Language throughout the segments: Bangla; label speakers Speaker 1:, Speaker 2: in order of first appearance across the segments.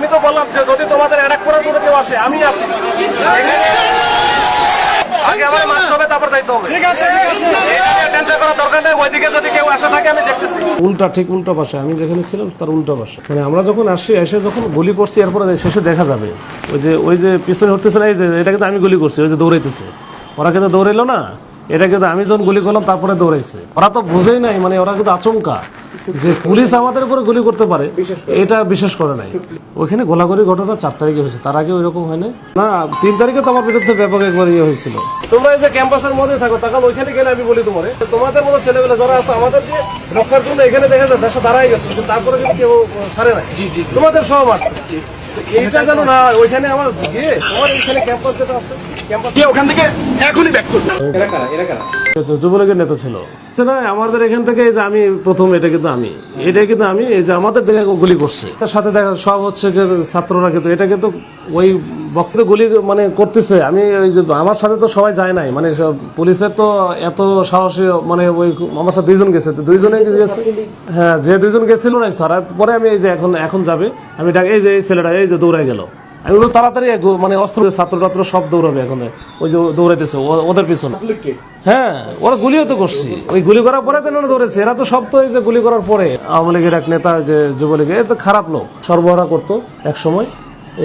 Speaker 1: আমি তো বললাম যে যদি তোমাদের অ্যাটাক করার জন্য কেউ আসে আমি আসি আগে আমার মারতে হবে তারপর যাইতে হবে। টেনশন করার দরকার নেই ওইদিকে যদি কেউ আসে থাকে আমি দেখতেছি।
Speaker 2: উল্টা ঠিক উল্টা পাশে আমি যেখানে ছিলাম তার উল্টা পাশে মানে আমরা যখন আসছি এসে যখন গুলি করছি এরপরে শেষে দেখা যাবে। ওই যে ওই যে পিছনে উঠতেছে না এই যে এটা কিন্তু আমি গুলি করছি ওই যে দৌড়াইতেছে। ওরা কিন্তু দৌড়াইলো না। এটা কিন্তু আমি যখন গুলি করলাম তারপরে দৌড়াইছে। ওরা তো বুঝেই নাই মানে ওরা কিন্তু আচমকা। যে পুলিশ আমাদের উপরে গুলি করতে পারে এটা বিশ্বাস করে নাই। ওইখানে গোলাগুলি ঘটনা চার তারিখে হয়েছে তার আগে ওইরকম হয়নি না তিন তারিখে তো আমার বিরুদ্ধে ব্যাপক একবার ইয়ে হয়েছিল।
Speaker 1: তোমরা এই যে ক্যাম্পাসের মধ্যে থাকো তখন ওইখানে গেলে আমি বলি তোমার তোমাদের মতো ছেলেগুলো যারা আছে আমাদের দিয়ে রক্ষার জন্য এখানে দেখা যায় দেশে দাঁড়াই গেছে তারপরে কিন্তু কেউ সারে না জি জি তোমাদের সব আছে। এইটা যেন না ওইখানে আমার গিয়ে তোমার এইখানে ক্যাম্পাস যেটা আছে ক্যাম্পাস ওখান থেকে? এখনই ব্যাক করবে
Speaker 2: আচ্ছা, যুবলীগের নেতা ছিল? না আমাদের এখান থেকে এই যে আমি প্রথম এটা কিন্তু আমি। এটা কিন্তু আমি এই যে আমাদের দেখে গুলি করছে। তার সাথে দেখা সব হচ্ছে ছাত্ররা কিন্তু এটা কিন্তু ওই বক্তব্য গুলি মানে করতেছে। আমি ওই যে আমার সাথে তো সবাই যায় নাই। মানে পুলিশের তো এত সাহসী মানে ওই আমার সাথে দুইজন গেছে। তো দুইজনে গেছে হ্যাঁ যে দুইজন গেছিল না স্যার পরে আমি এই যে এখন এখন যাবে। আমি এই যে এই ছেলেটা এই যে দৌড়াই গেল। আমি তাড়াতাড়ি মানে অস্ত্র ছাত্র টাত্র সব দৌড়াবে এখন। ওই যে দৌড়াইতেছে ওদের পিছনে। হ্যাঁ ওরা গুলিও তো করছি। ওই গুলি করার পরে তো দৌড়েছে এরা তো সব তো এই যে গুলি করার পরে। আওয়ামী লীগের এক নেতা যে যুবলীগের তো খারাপ লোক। সরবরাহ করতো এক সময়।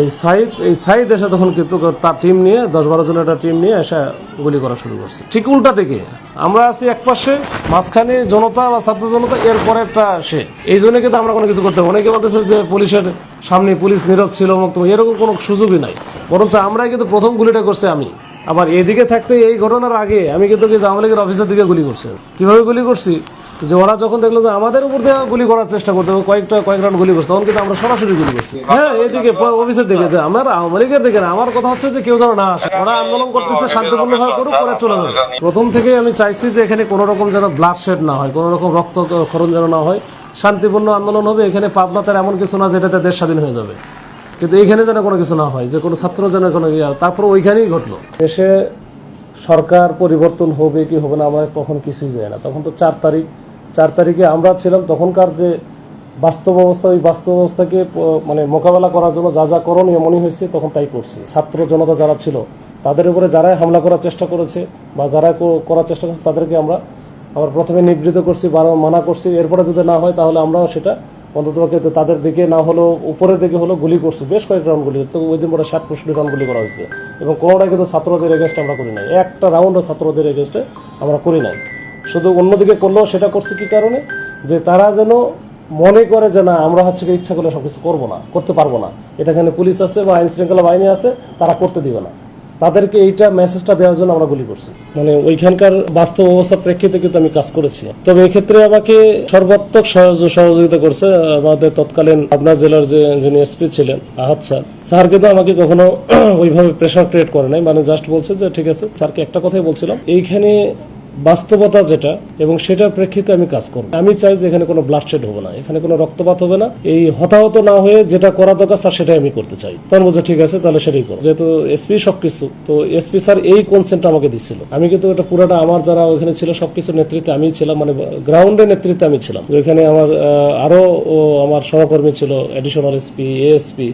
Speaker 2: এই সাইদ এই সাইদ এসে তখন কিন্তু তার টিম নিয়ে, দশ বারো জনের একটা টিম নিয়ে এসে গুলি করা শুরু করছে। ঠিক উল্টা দিকে, আমরা আছি এক পাশে, মাঝখানে জনতা বা ছাত্র জনতা, এরপরে একটা সে। এই জন্য কিন্তু আমরা কোনো কিছু করতে পারব অনেকে বলতেছে যে পুলিশের সামনে পুলিশ নীরব ছিল এরকম কোনো সুযোগই নাই। বরঞ্চ আমরাই কিন্তু প্রথম গুলিটা করছে আমি। আবার এদিকে থাকতে এই ঘটনার আগে আমি কিন্তু লীগের অফিসের দিকে গুলি করছে। কীভাবে গুলি করছি? যে ওরা যখন দেখল যে আমাদের উপর দিয়ে গুলি করার চেষ্টা করতে কয়েকটা কয়েক রাউন্ড গুলি করছে, তখন কিন্তু আমরা সরাসরি গুলি করছি। হ্যাঁ এদিকে অফিসের দিকে যে আমার আওয়ামী লীগের দিকে না, আমার কথা হচ্ছে যে কেউ যেন না আসে। ওরা আন্দোলন করতেছে, শান্তিপূর্ণভাবে করুক, পরে চলে যাবে। প্রথম থেকে আমি চাইছি যে এখানে কোনো রকম যেন ব্লাড শেড না হয়, কোনো রকম রক্ত খরণ যেন না হয়। শান্তিপূর্ণ আন্দোলন হবে, এখানে পাবনাতে এমন কিছু না যেটাতে দেশ স্বাধীন হয়ে যাবে। কিন্তু এইখানে যেন কোনো কিছু না হয়, যে কোনো ছাত্র যেন কোনো ইয়া, তারপর ওইখানেই ঘটলো। দেশে সরকার পরিবর্তন হবে কি হবে না, আমার তখন কিছুই যায় না। তখন তো চার তারিখ চার তারিখে আমরা ছিলাম, তখনকার যে বাস্তব অবস্থা, ওই বাস্তব অবস্থাকে মানে মোকাবেলা করার জন্য যা যা করণীয় মনে হয়েছে, তখন তাই করছি। ছাত্র জনতা যারা ছিল, তাদের উপরে যারাই হামলা করার চেষ্টা করেছে বা যারা করার চেষ্টা করছে, তাদেরকে আমরা আবার প্রথমে নিবৃত করছি, বা মানা করছি। এরপরে যদি না হয়, তাহলে আমরাও সেটা অন্তত তাদের দিকে, না হলেও উপরের দিকে হলো গুলি করছি। বেশ কয়েক রাউন্ড গুলি, তো ওই দিন পরে ষাট পঁয়ষট্টি রাউন্ড গুলি করা হয়েছে। এবং কোনোটাই কিন্তু ছাত্রদের এগেনস্টে আমরা করি নাই। একটা রাউন্ডও ছাত্রদের এগেনস্টে আমরা করি নাই। শুধু অন্যদিকে করলেও সেটা করছে কি কারণে? যে তারা যেন মনে করে যে না, আমরা হচ্ছে ইচ্ছা করলে সবকিছু করব না, করতে পারব না। এটা এখানে পুলিশ আছে বা আইন শৃঙ্খলা বাহিনী আছে, তারা করতে দিবে না। তাদেরকে এইটা মেসেজটা দেওয়ার জন্য আমরা গুলি করছি। মানে ওইখানকার বাস্তব অবস্থার প্রেক্ষিতে কিন্তু আমি কাজ করেছি। তবে এক্ষেত্রে আমাকে সর্বাত্মক সহযোগিতা করছে আমাদের তৎকালীন পাবনা জেলার যে যিনি এসপি ছিলেন, আহাত স্যার। স্যার কিন্তু আমাকে কখনো ওইভাবে প্রেশার ক্রিয়েট করে নাই। মানে জাস্ট বলছে যে, ঠিক আছে, স্যারকে একটা কথাই বলছিলাম। এইখানে বাস্তবতা যেটা এবং সেটার প্রেক্ষিতে আমি কাজ করব। আমি চাই যে এখানে কোনো ব্লাডশেড হবে না, এখানে কোনো রক্তপাত হবে না। এই হতাহত না হয়ে যেটা করা দরকার স্যার, সেটাই আমি করতে চাই। তখন বলছে, ঠিক আছে, তাহলে সেটাই করো। যেহেতু এসপি সবকিছু, তো এসপি স্যার এই কনসেন্টটা আমাকে দিচ্ছিল আমি কিন্তু এটা পুরোটা আমার যারা ওখানে ছিল সবকিছু নেতৃত্বে আমি ছিলাম মানে গ্রাউন্ডের নেতৃত্বে আমি ছিলাম। ওইখানে আমার আরও আমার সহকর্মী ছিল এডিশনাল এসপি এএসপি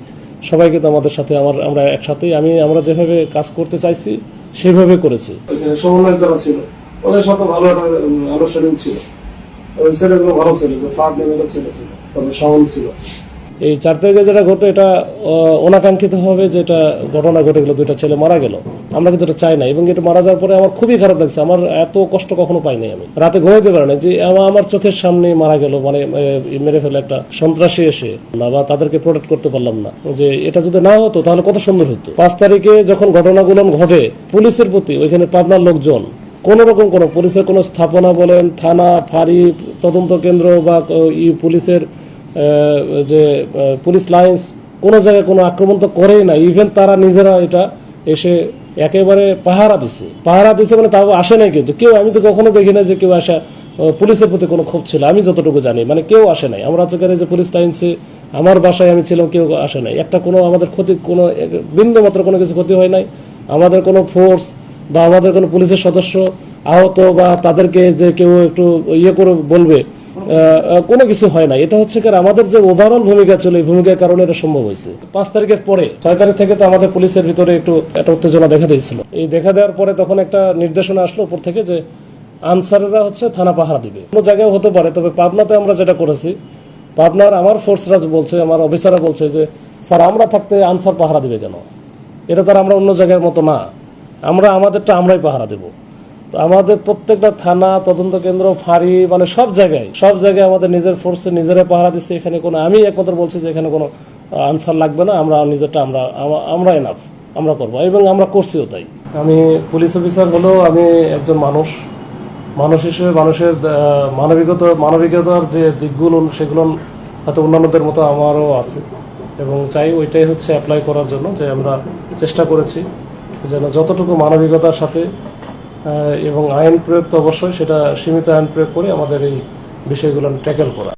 Speaker 2: সবাই কিন্তু আমাদের সাথে, আমার, আমরা একসাথেই, আমি, আমরা যেভাবে কাজ করতে চাইছি, সেভাবে করেছি। সমন্বয় করা ছিল ওদের সাথে ভালো আনুষ্ঠানিক ছিল। ওই ছেলেগুলো ভালো ছিল ফার্ট লেভেলের ছেলে ছিল তবে সহন ছিল। এই চার তারিখে যেটা ঘটে, এটা অনাকাঙ্ক্ষিত হবে যেটা ঘটনা ঘটে গেল, দুইটা ছেলে মারা গেল। আমরা কিন্তু এটা চাই না, এবং এটা মারা যাওয়ার পরে আমার খুবই খারাপ লাগছে। আমার এত কষ্ট কখনো পাইনি আমি। রাতে ঘুমাইতে পারি না যে, আমা- আমার চোখের সামনে মারা গেল মানে মেরে ফেলে একটা সন্ত্রাসী এসে। না, বা তাদেরকে প্রোটেক্ট করতে পারলাম না। যে, এটা যদি না হতো, তাহলে কত সুন্দর হতো। পাঁচ তারিখে যখন ঘটনাগুলো ঘটে, পুলিশের প্রতি, ওইখানে পাবনার লোকজন কোন রকম কোনো পুলিশের কোনো স্থাপনা বলেন, থানা, ফাঁড়ি, তদন্ত কেন্দ্র বা ই, পুলিশের যে পুলিশ লাইন্স, কোনো জায়গায় কোনো আক্রমণ তো করেই না। ইভেন তারা নিজেরা এটা এসে একেবারে পাহারা দিছে। পাহারা দিছে মানে তাও আসে নাই কিন্তু। কেউ, আমি তো কখনো দেখি না যে কেউ আসা পুলিশের প্রতি কোনো ক্ষোভ ছিল। আমি যতটুকু জানি মানে কেউ আসে নাই। আমরা যেখানে যে পুলিশ লাইন্সে আমার বাসায় আমি ছিলাম, কেউ আসে নাই। একটা কোনো আমাদের ক্ষতি, কোনো বিন্দু মাত্র কোনো কিছু ক্ষতি হয় নাই। আমাদের কোনো ফোর্স বা আমাদের কোনো পুলিশের সদস্য আহত বা তাদেরকে যে কেউ একটু ইয়ে করে বলবে কোনো কিছু হয় না। এটা হচ্ছে কারণ আমাদের যে ওভারঅল ভূমিকা ছিল, এই ভূমিকার কারণে এটা সম্ভব হয়েছে। পাঁচ তারিখের পরে, ছয় তারিখ থেকে তো আমাদের পুলিশের ভিতরে একটু একটা উত্তেজনা দেখা দিয়েছিল। এই দেখা দেওয়ার পরে তখন একটা নির্দেশনা আসলো উপর থেকে যে আনসারেরা হচ্ছে থানা পাহারা দিবে। কোনো জায়গায় হতে পারে, তবে পাবনাতে আমরা যেটা করেছি, পাবনার আমার ফোর্সরা বলছে, আমার অফিসাররা বলছে যে, স্যার, আমরা থাকতে আনসার পাহারা দিবে কেন? এটা তার আমরা অন্য জায়গার মতো না। আমরা, আমাদেরটা আমরাই পাহারা দেব। তো আমাদের প্রত্যেকটা থানা, তদন্ত কেন্দ্র, ফাঁড়ি মানে সব জায়গায় সব জায়গায় আমাদের নিজের ফোর্সে নিজেরাই পাহারা দিচ্ছে। এখানে কোনো, আমি একমাত্র বলছি যে এখানে কোনো আনসার লাগবে না। আমরা নিজেরটা, আমরা, আমা- আমরা এনাফ আমরা করব। এবং আমরা করছিও তাই। আমি পুলিশ অফিসার হলেও আমি একজন মানুষ। মানুষ হিসেবে মানুষের মানবিকতা, মানবিকতার যে দিকগুলো, সেগুলো হয়তো অন্যান্যদের মতো আমারও আছে। এবং চাই ওইটাই হচ্ছে অ্যাপ্লাই করার জন্য যে আমরা চেষ্টা করেছি। যেন যতটুকু মানবিকতার সাথে এবং আইন প্রয়োগ তো অবশ্যই, সেটা সীমিত আইন প্রয়োগ করে আমাদের এই বিষয়গুলো ট্যাকেল করা।